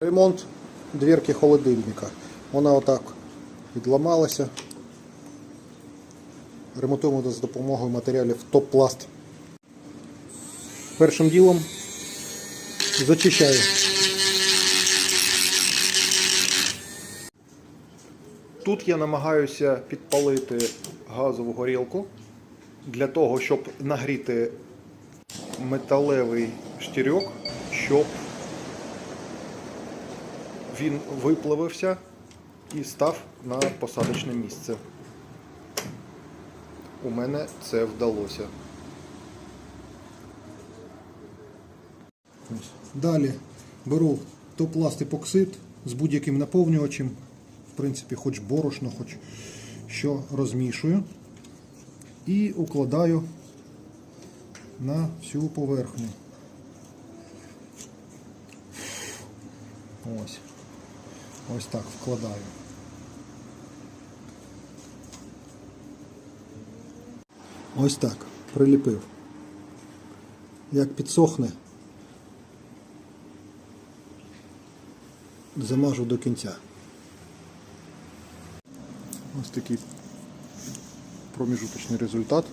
Ремонт дверки холодильника. Вона отак відламалася. Ремонтуємо з допомогою матеріалів топ-пласт. Першим ділом зачищаю. Тут я намагаюся підпалити газову горілку для того, щоб нагріти металевий штирьок, щоб він виплавився і став на посадочне місце. У мене це вдалося. Далі беру топласт епоксид з будь-яким наповнювачем, в принципі, хоч борошно, хоч що розмішую і укладаю на всю поверхню. Ось. Ось так вкладаю. Ось так, приліпив. Як підсохне, замажу до кінця. Ось такий проміжуточний результат.